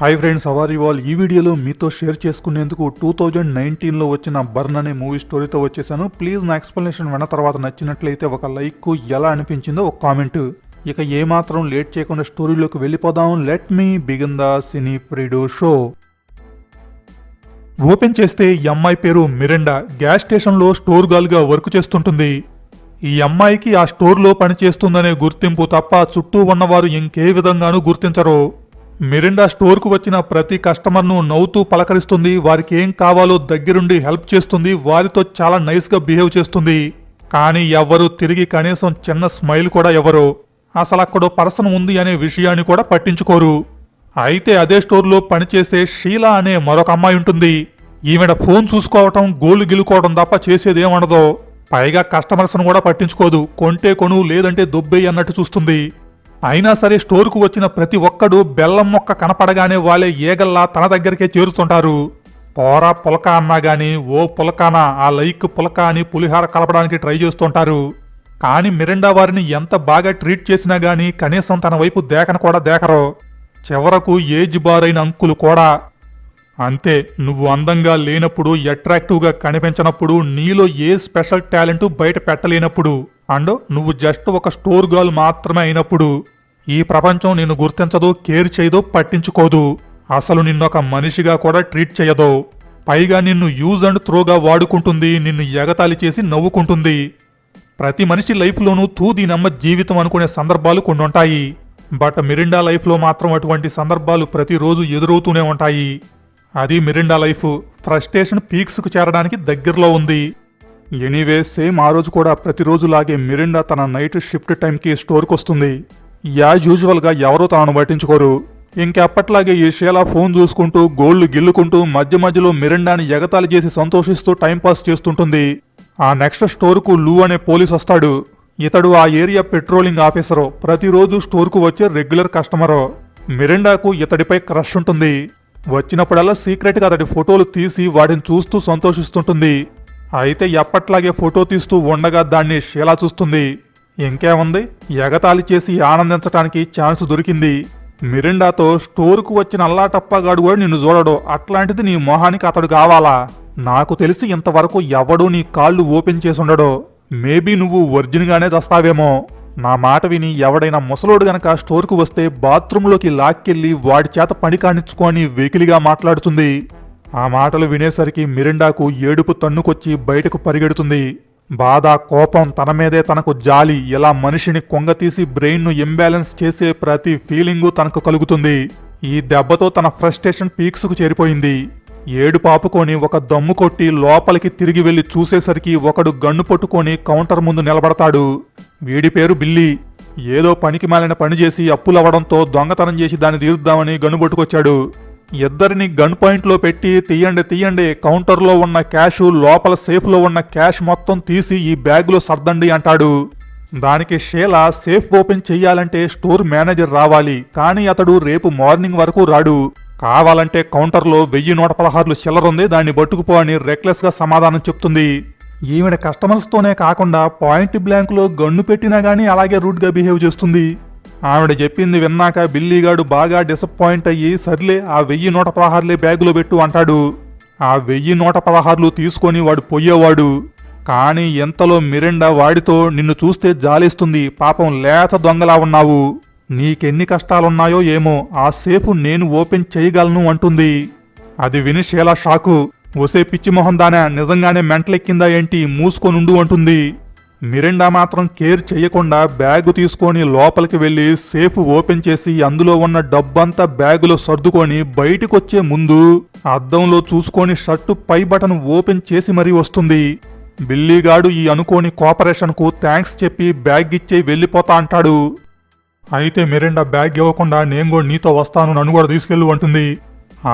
Hi friends hour ఇవాళ ఈ వీడియోలో మీతో షేర్ చేసుకునేందుకు టూ థౌజండ్ నైన్టీన్లో వచ్చిన బర్న్ అనే మూవీ స్టోరీతో వచ్చేసాను. ప్లీజ్ నా ఎక్స్ప్లెనేషన్ విన్న తర్వాత నచ్చినట్లయితే ఒక లైక్ ఎలా అనిపించిందో ఒక కామెంట్ ఇక ఏమాత్రం లేట్ చేయకుండా స్టోరీలోకి వెళ్ళిపోదాం. లెట్ మీ బిగిన్ ద సినీ ప్రిడో షో ఓపెన్ చేస్తే ఈ అమ్మాయి పేరు మిరిండా గ్యాస్ స్టేషన్లో స్టోర్ గర్ల్గా వర్క్ చేస్తుంటుంది. ఈ అమ్మాయికి ఆ స్టోర్లో పనిచేస్తుందనే గుర్తింపు తప్ప చుట్టూ ఉన్నవారు ఇంకే విధంగానూ గుర్తించరు. మిరిండా స్టోర్కు వచ్చిన ప్రతి కస్టమర్ను నవ్వుతూ పలకరిస్తుంది. వారికి ఏం కావాలో దగ్గరుండి హెల్ప్ చేస్తుంది. వారితో చాలా నైస్గా బిహేవ్ చేస్తుంది. కానీ ఎవ్వరూ తిరిగి కనీసం చిన్న స్మైల్ కూడా ఎవరు అసలు అక్కడో పర్సన్ ఉంది అనే విషయాన్ని కూడా పట్టించుకోరు. అయితే అదే స్టోర్లో పనిచేసే షీలా అనే మరొక అమ్మాయి ఉంటుంది. ఈమెడ ఫోన్ చూసుకోవటం గోళ్ళు గిలుకోవడం తప్ప చేసేదేమండదో పైగా కస్టమర్స్ను కూడా పట్టించుకోదు. కొంటే కొను లేదంటే దొబ్బేయి అన్నట్టు చూస్తుంది. అయినా సరే స్టోర్కు వచ్చిన ప్రతి ఒక్కడు బెల్లం మొక్క కనపడగానే వాళ్ళే ఏగల్లా తన దగ్గరికే చేరుతుంటారు. పోరా పులక అన్నా గాని ఓ పులకానా ఆ లైక్ పులక అని పులిహార కలపడానికి ట్రై చేస్తుంటారు. కానీ మిరిండా వారిని ఎంత బాగా ట్రీట్ చేసినా గానీ కనీసం తన వైపు దేకను కూడా దేకరు. చివరకు ఏజ్ బారైన అంకులు కూడా. అంతే నువ్వు అందంగా లేనప్పుడు అట్రాక్టివ్గా కనిపించినప్పుడు నీలో ఏ స్పెషల్ టాలెంట్ బయట పెట్టలేనప్పుడు. అండ్ నువ్వు జస్ట్ ఒక స్టోర్ గర్ల్ మాత్రమే అయినప్పుడు ఈ ప్రపంచం నిన్ను గుర్తించదు కేర్ చేయదు పట్టించుకోదు. అసలు నిన్నొక మనిషిగా కూడా ట్రీట్ చేయదు పైగా నిన్ను యూజ్ అండ్ త్రోగా వాడుకుంటుంది నిన్ను ఎగతాళి చేసి నవ్వుకుంటుంది. ప్రతి మనిషి లైఫ్లోనూ తూ నమ్మ జీవితం అనుకునే సందర్భాలు కొన్ని ఉంటాయి బట్ మిరిండా లైఫ్లో మాత్రం అటువంటి సందర్భాలు ప్రతిరోజు ఎదురవుతూనే ఉంటాయి. అది మిరిండా లైఫ్ ఫ్రస్ట్రేషన్ పీక్స్కు చేరడానికి దగ్గరలో ఉంది. ఎనీవే సేమ్ ఆ రోజు కూడా ప్రతిరోజులాగే మిరిండా తన నైట్ షిఫ్ట్ టైంకి స్టోర్కి వస్తుంది యాజ్ యూజువల్గా ఎవరూ తనను పట్టించుకోరు. ఇంకెప్పట్లాగే ఈ షేలా ఫోన్ చూసుకుంటూ గోళ్ళు గిల్లుకుంటూ మధ్య మధ్యలో మిరిండాని ఎగతాళి చేసి సంతోషిస్తూ టైంపాస్ చేస్తుంటుంది. ఆ నెక్స్ట్ స్టోర్కు లూ అనే పోలీస్ వస్తాడు. ఇతడు ఆ ఏరియా పెట్రోలింగ్ ఆఫీసరు. ప్రతిరోజు స్టోర్కు వచ్చే రెగ్యులర్ కస్టమరు. మిరిండాకు ఇతడిపై క్రష్ ఉంటుంది. వచ్చినప్పుడల్లా సీక్రెట్గా అతడి ఫోటోలు తీసి వాటిని చూస్తూ సంతోషిస్తుంటుంది. అయితే ఎప్పట్లాగే ఫోటో తీస్తూ ఉండగా దాన్ని షీలా చూస్తుంది. ఇంకేముంది? ఎగతాళి చేసి ఆనందించటానికి ఛాన్స్ దొరికింది. మిరిండాతో స్టోర్కు వచ్చిన అల్లాటప్పగాడు కూడా నిన్ను చూడడు. అట్లాంటిది నీ మొహానికి అతడు కావాలా? నాకు తెలిసి ఇంతవరకు ఎవడూ నీ కాళ్ళు ఓపెన్ చేసుండడు. మేబీ నువ్వు ఒరిజిన్గానే చస్తావేమో. నా మాట విని ఎవడైనా ముసలోడు గనక స్టోర్కు వస్తే బాత్రూంలోకి లాక్కెళ్ళి వాడి చేత పని కానిచ్చుకొని వెకిలిగా మాట్లాడుతుంది. ఆ మాటలు వినేసరికి మిరిండాకు ఏడుపు తన్నుకొచ్చి బయటకు పరిగెడుతుంది. బాధ కోపం తన మీదే తనకు జాలి ఇలా మనిషిని కొంగతీసి బ్రెయిన్ను ఇంబ్యాలెన్స్ చేసే ప్రతి ఫీలింగు తనకు కలుగుతుంది. ఈ దెబ్బతో తన ఫ్రస్ట్రేషన్ పీక్స్కు చేరిపోయింది. ఏడు పాపుకొని ఒక దమ్ము కొట్టి లోపలికి తిరిగి వెళ్ళి చూసేసరికి ఒకడు గన్ను పట్టుకొని కౌంటర్ ముందు నిలబడతాడు. వీడి పేరు బిల్లి. ఏదో పనికి మాలిన పని చేసి అప్పులవ్వడంతో దొంగతనం చేసి దాన్ని తీరుద్దామని గన్ను పట్టుకొచ్చాడు. ఇద్దరిని గన్ పాయింట్లో పెట్టి తీయండి తీయండి. కౌంటర్లో ఉన్న క్యాష్ లోపల సేఫ్లో ఉన్న క్యాష్ మొత్తం తీసి ఈ బ్యాగులో సర్దండి అంటాడు. దానికి షేలా సేఫ్ ఓపెన్ చెయ్యాలంటే స్టోర్ మేనేజర్ రావాలి. కానీ అతడు రేపు మార్నింగ్ వరకు రాడు. కావాలంటే కౌంటర్లో వెయ్యి నూట పదహారులు చిల్లరుంది దాన్ని పట్టుకుపో అని రెక్లెస్గా సమాధానం చెప్తుంది. ఈవిడ కస్టమర్స్తోనే కాకుండా పాయింట్ బ్లాంక్లో గన్ను పెట్టినా గానీ అలాగే రూట్గా బిహేవ్ చేస్తుంది. ఆవిడ చెప్పింది విన్నాక బిల్లీగాడు బాగా డిసప్పాయింట్ అయ్యి సర్లే ఆ వెయ్యి నూట పదహారులే బ్యాగులో పెట్టు అంటాడు. ఆ వెయ్యి నూట పదహారులు తీసుకొని వాడు పోయేవాడు. కానీ ఎంతలో మిరిండా వాడితో నిన్ను చూస్తే జాలేస్తుంది పాపం లేత దొంగలా ఉన్నావు. నీకెన్ని కష్టాలున్నాయో ఏమో ఆ సేఫ్ నేను ఓపెన్ చేయగలను అంటుంది. అది విని షేలా షాకు. ఒసే పిచ్చి మొహం దానా నిజంగానే మెంటలెక్కిందా ఏంటి మూసుకొనుండు అంటుంది. మిరిండా మాత్రం కేర్ చేయకుండా బ్యాగు తీసుకొని లోపలికి వెళ్ళి సేఫ్ ఓపెన్ చేసి అందులో ఉన్న డబ్బంతా బ్యాగులో సర్దుకొని బయటికొచ్చే ముందు అద్దంలో చూసుకొని షర్టు పై బటన్ ఓపెన్ చేసి మరీ వస్తుంది. బిల్లీగాడు ఈ అనుకోని కోఆపరేషన్కు థ్యాంక్స్ చెప్పి బ్యాగ్ ఇచ్చే వెళ్ళిపోతా అంటాడు. అయితే మిరిండా బ్యాగ్ ఇవ్వకుండా నేను కూడా నీతో వస్తాను నన్ను కూడా తీసుకెళ్ళు అంటుంది.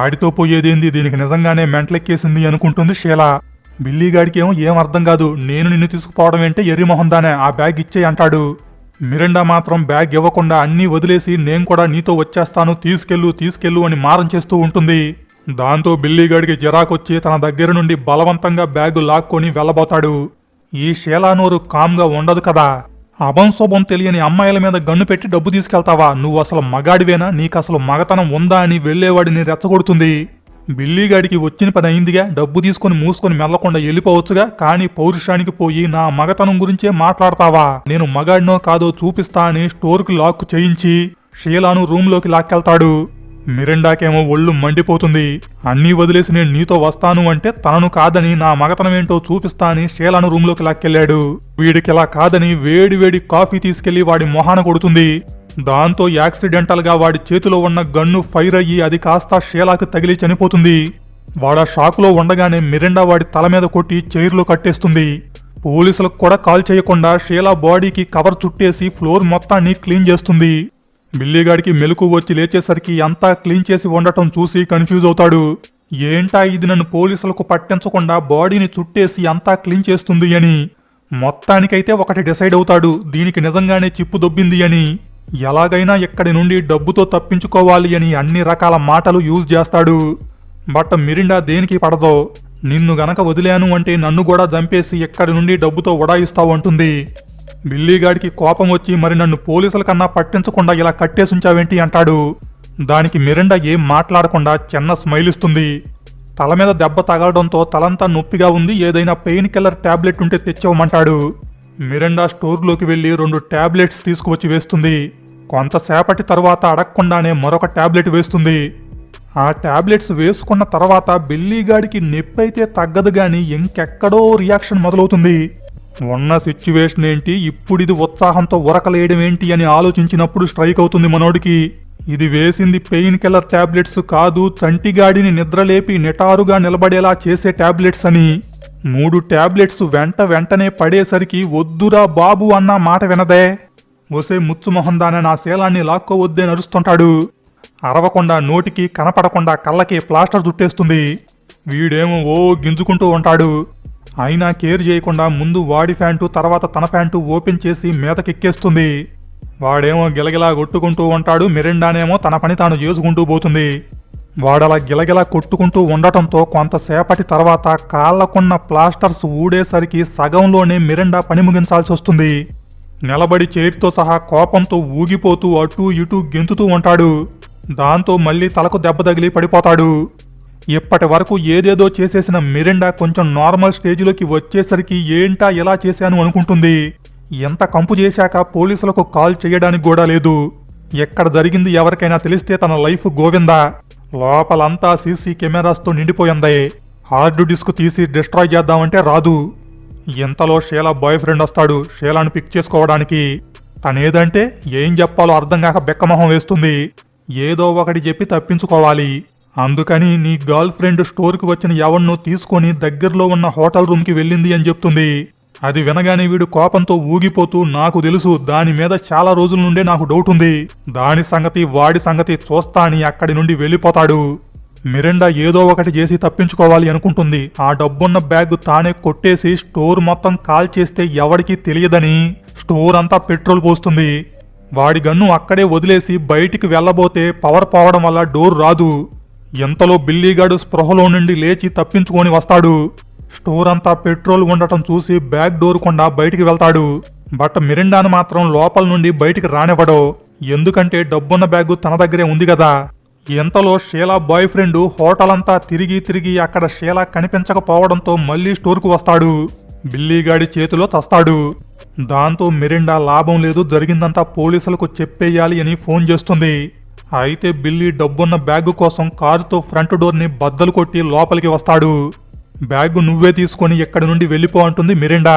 ఆడితో పోయేదేంది? దీనికి నిజంగానే మెంటలెక్కేసింది అనుకుంటుంది షీలా. బిల్లీగాడికి ఏమో ఏం అర్థం కాదు. నేను నిన్ను తీసుకుపోవడం ఏంటే? ఎర్రి దానే. ఆ బ్యాగ్ ఇచ్చే అంటాడు. మిరిండా మాత్రం బ్యాగ్ ఇవ్వకుండా అన్నీ వదిలేసి నేను కూడా నీతో వచ్చేస్తాను. తీసుకెళ్ళు తీసుకెళ్ళు అని మారం చేస్తూ ఉంటుంది. దాంతో బిల్లీగాడికి జిరాకొచ్చి తన దగ్గర నుండి బలవంతంగా బ్యాగు లాక్కొని వెళ్ళబోతాడు. ఈ షేలానూరు కామ్గా ఉండదు కదా. అభంశుభం తెలియని అమ్మాయిల మీద గన్ను పెట్టి డబ్బు తీసుకెళ్తావా? నువ్వు అసలు మగాడివేనా? నీకు అసలు మగతనం ఉందా అని వెళ్ళేవాడిని రెచ్చగొడుతుంది. బిల్లీగాడికి వచ్చిన పని అయిందిగా. డబ్బు తీసుకొని మూసుకొని మెల్లకుండా వెళ్ళిపోవచ్చుగా. కానీ పౌరుషానికి పోయి నా మగతనం గురించే మాట్లాడతావా? నేను మగాడినో కాదో చూపిస్తా అని స్టోర్కి లాక్ చేయించి షీలాను రూమ్లోకి లాక్కెళ్తాడు. మిరిండాకేమో ఒళ్ళు మండిపోతుంది. అన్నీ వదిలేసి నేను నీతో వస్తాను అంటే తనను కాదని నా మగతనమేంటో చూపిస్తా అని షీలాను రూమ్లోకి లాక్కెళ్ళాడు. వీడికిలా కాదని వేడి వేడి కాఫీ తీసుకెళ్ళి వాడి మొహాన కొడుతుంది. దాంతో యాక్సిడెంటల్గా వాడి చేతిలో ఉన్న గన్ను ఫైర్ అయ్యి అది కాస్త షీలాకు తగిలి చనిపోతుంది. వాడ షాకులో ఉండగానే మిరిండా వాడి తల మీద కొట్టి చైర్లో కట్టేస్తుంది. పోలీసులకు కూడా కాల్ చేయకుండా షీలా బాడీకి కవర్ చుట్టేసి ఫ్లోర్ మొత్తాన్ని క్లీన్ చేస్తుంది. బిల్లీగాడికి మెలకు వచ్చి లేచేసరికి అంతా క్లీన్ చేసి ఉండటం చూసి కన్ఫ్యూజ్ అవుతాడు. ఏంటా ఇది నన్ను పోలీసులకు పట్టించకుండా బాడీని చుట్టేసి అంతా క్లీన్ చేస్తుంది అని. మొత్తానికైతే ఒకటి డిసైడ్ అవుతాడు. దీనికి నిజంగానే చిప్పు దొబ్బింది అని. ఎలాగైనా ఇక్కడి నుండి డబ్బుతో తప్పించుకోవాలి అని అన్ని రకాల మాటలు యూజ్ చేస్తాడు. బట్ మిరిండా దేనికి పడదో నిన్ను గనక వదిలాను అంటే నన్ను కూడా చంపేసి ఇక్కడి నుండి డబ్బుతో ఉడాయిస్తావు అంటుంది. బిల్లీగాడికి కోపం వచ్చి మరి నన్ను పోలీసుల కన్నా పట్టించకుండా ఇలా కట్టేసుంచావేంటి అంటాడు. దానికి మిరిండా ఏం మాట్లాడకుండా చిన్న స్మైల్ ఇస్తుంది తల మీద దెబ్బ తగలడంతో తలంతా నొప్పిగా ఉంది ఏదైనా పెయిన్ కిల్లర్ టాబ్లెట్ ఉంటే తెచ్చవమంటాడు మిరిండా స్టోర్లోకి వెళ్ళి రెండు టాబ్లెట్స్ తీసుకువచ్చి వేస్తుంది. కొంతసేపటి తర్వాత అడగకుండానే మరొక టాబ్లెట్ వేస్తుంది. ఆ టాబ్లెట్స్ వేసుకున్న తర్వాత బిల్లీగాడికి నొప్పి అయితే తగ్గదు గాని ఇంకెక్కడో రియాక్షన్ మొదలవుతుంది. ఉన్న సిచ్యువేషన్ ఏంటి? ఇప్పుడు ఇది ఉత్సాహంతో ఉరకలేయడం ఏంటి అని ఆలోచించినప్పుడు స్ట్రైక్ అవుతుంది మనోడికి. ఇది వేసింది పెయిన్ కిల్లర్ టాబ్లెట్స్ కాదు చంటిగాడిని నిద్రలేపి నిటారుగా నిలబడేలా చేసే టాబ్లెట్స్ అని. మూడు టాబ్లెట్స్ వెంట వెంటనే పడేసరికి వద్దురా బాబు అన్న మాట వినదే. ఒసే ముచ్చుమొహందాన నా శీలాన్ని లాక్కోవద్దే నరుస్తుంటాడు అరవకుండా నోటికి కనపడకుండా కళ్ళకి ప్లాస్టర్ చుట్టేస్తుంది. వీడేమో ఓ గింజుకుంటూ ఉంటాడు. అయినా కేర్ చేయకుండా ముందు వాడి ప్యాంటు తర్వాత తన ప్యాంటు ఓపెన్ చేసి మీదకెక్కేస్తుంది వాడేమో గిలగిలా కొట్టుకుంటూ ఉంటాడు మిరిండానేమో తన పని తాను చేసుకుంటూ పోతుంది. వాడలా గిలగిలా కొట్టుకుంటూ ఉండటంతో కొంతసేపటి తర్వాత కాళ్ళకున్న ప్లాస్టర్స్ ఊడేసరికి సగంలోనే మిరిండా పని ముగించాల్సి వస్తుంది నిలబడి చేతితో సహా కోపంతో ఊగిపోతూ అటూ ఇటూ గెంతుతూ ఉంటాడు. దాంతో మళ్ళీ తలకు దెబ్బ తగిలి పడిపోతాడు. ఇప్పటి వరకు ఏదేదో చేసేసిన మిరిండా కొంచెం నార్మల్ స్టేజిలోకి వచ్చేసరికి ఏంటా ఎలా చేశాను అనుకుంటుంది. ఎంత కంపు చేశాక పోలీసులకు కాల్ చేయడానికి కూడా లేదు. ఎక్కడ జరిగింది ఎవరికైనా తెలిస్తే తన లైఫ్ గోవిందా? లోపలంతా సీసీ కెమెరాస్తో నిండిపోయింది. హార్డ్ డిస్క్ తీసి డిస్ట్రాయ్ చేద్దామంటే రాదు. ఇంతలో షీల బాయ్ ఫ్రెండ్ వస్తాడు షీలాను పిక్ చేసుకోవడానికి? తనేదంటే ఏం చెప్పాలో అర్థం కాక బెక్కమొహం వేస్తుంది. ఏదో ఒకటి చెప్పి తప్పించుకోవాలి. అందుకని నీ గర్ల్ ఫ్రెండ్ స్టోర్కి వచ్చిన ఎవన్నో తీసుకొని దగ్గరలో ఉన్న హోటల్ రూమ్కి వెళ్ళింది అని చెప్తుంది. అది వినగానే వీడు కోపంతో ఊగిపోతూ నాకు తెలుసు దాని మీద చాలా రోజుల నుండే నాకు డౌట్ ఉంది. దాని సంగతి వాడి సంగతి చూస్తా అని అక్కడి నుండి వెళ్ళిపోతాడు. మిరిండా ఏదో ఒకటి చేసి తప్పించుకోవాలి అనుకుంటుంది. ఆ డబ్బున్న బ్యాగ్ తానే కొట్టేసి స్టోర్ మొత్తం కాల్ చేస్తే ఎవడికి తెలియదని స్టోర్ అంతా పెట్రోల్ పోస్తుంది. వాడి గన్ను అక్కడే వదిలేసి బయటికి వెళ్ళబోతే పవర్ పోవడం వల్ల డోర్ రాదు. ఎంతలో బిల్లీగాడు స్పృహలో నుండి లేచి తప్పించుకొని వస్తాడు. స్టోర్ అంతా పెట్రోల్ ఉండటం చూసి బ్యాగ్ డోర్ కొండా బయటికి వెళ్తాడు. బట్ మిరిండాను మాత్రం లోపల నుండి బయటికి రానివ్వడు. ఎందుకంటే డబ్బున్న బ్యాగు తన దగ్గరే ఉంది కదా. ఎంతలో షీలా బాయ్ ఫ్రెండ్ హోటల్ అంతా తిరిగి తిరిగి అక్కడ షీలా కనిపించకపోవడంతో మళ్ళీ స్టోర్కు వస్తాడు. బిల్లీగాడి చేతిలో చస్తాడు. దాంతో మిరిండా లాభం లేదు జరిగిందంతా పోలీసులకు చెప్పేయాలి అని ఫోన్ చేస్తుంది. అయితే బిల్లీ డబ్బున్న బ్యాగ్ కోసం కారుతో ఫ్రంట్ డోర్ని బద్దలు కొట్టి లోపలికి వస్తాడు. బ్యాగ్ నువ్వే తీసుకొని ఎక్కడి నుండి వెళ్ళిపో అంటుంది మిరిండా.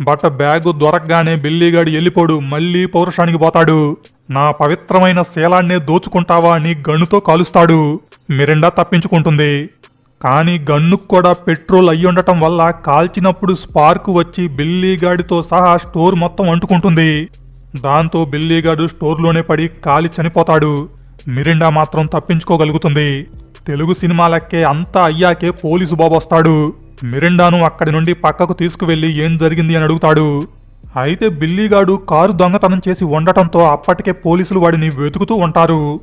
బట్ట బ్యాగు దొరకగానే బిల్లీగాడు వెళ్ళిపోడు మళ్ళీ పౌరుషానికి పోతాడు. నా పవిత్రమైన శీలాన్నే దోచుకుంటావా అని గన్నుతో కాలుస్తాడు. మిరిండా తప్పించుకుంటుంది. కానీ గన్నుకు కూడా పెట్రోల్ అయ్యుండటం వల్ల కాల్చినప్పుడు స్పార్క్ వచ్చి బిల్లీగాడితో సహా స్టోర్ మొత్తం అంటుకుంటుంది. దాంతో బిల్లీగాడు స్టోర్లోనే పడి కాలి చనిపోతాడు. మిరిండా మాత్రం తప్పించుకోగలుగుతుంది. తెలుగు సినిమాలకే అంతా అయ్యాకే పోలీసు బాబు వస్తాడు మిరిండాను అక్కడి నుండి పక్కకు తీసుకువెళ్ళి ఏం జరిగింది అని అడుగుతాడు. అయితే బిల్లీగాడు కారు దొంగతనం చేసి ఉండటంతో అప్పటికే పోలీసులు వాడిని వెతుకుతూ ఉంటారు.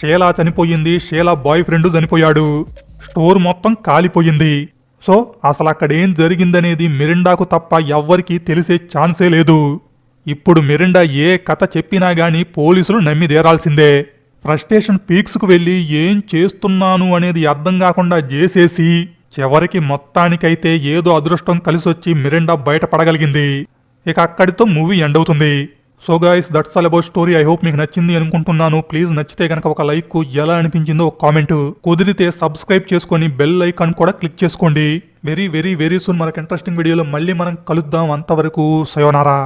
షేలా చనిపోయింది షేలా బాయ్ ఫ్రెండ్ చనిపోయాడు. స్టోర్ మొత్తం కాలిపోయింది. సో అసలు అక్కడేం జరిగిందనేది మిరిండాకు తప్ప ఎవ్వరికీ తెలిసే ఛాన్సే లేదు. ఇప్పుడు మిరిండా ఏ కథ చెప్పినా గాని పోలీసులు నమ్మిదేరాల్సిందే. ఫ్రస్ట్రేషన్ పీక్స్కు వెళ్ళి ఏం చేస్తున్నాను అనేది అర్థం కాకుండా చేసేసి చివరికి మొత్తానికైతే ఏదో అదృష్టం కలిసొచ్చి మిరిండా బయటపడగలిగింది. ఇక అక్కడితో మూవీ ఎండ్ అవుతుంది so guys that's all about story I hope మీకు నచ్చింది అనుకుంటున్నాను. ప్లీజ్ నచ్చితే కనుక ఒక లైక్ ఎలా అనిపించిందో ఒక కామెంట్ కుదిరితే సబ్స్క్రైబ్ చేసుకొని బెల్ ఐకాన్ కూడా క్లిక్ చేసుకోండి. వెరీ వెరీ వెరీ సూన్ మనకు ఇంట్రెస్టింగ్ వీడియోలో మళ్ళీ మనం కలుద్దాం అంతవరకు. సయోనారా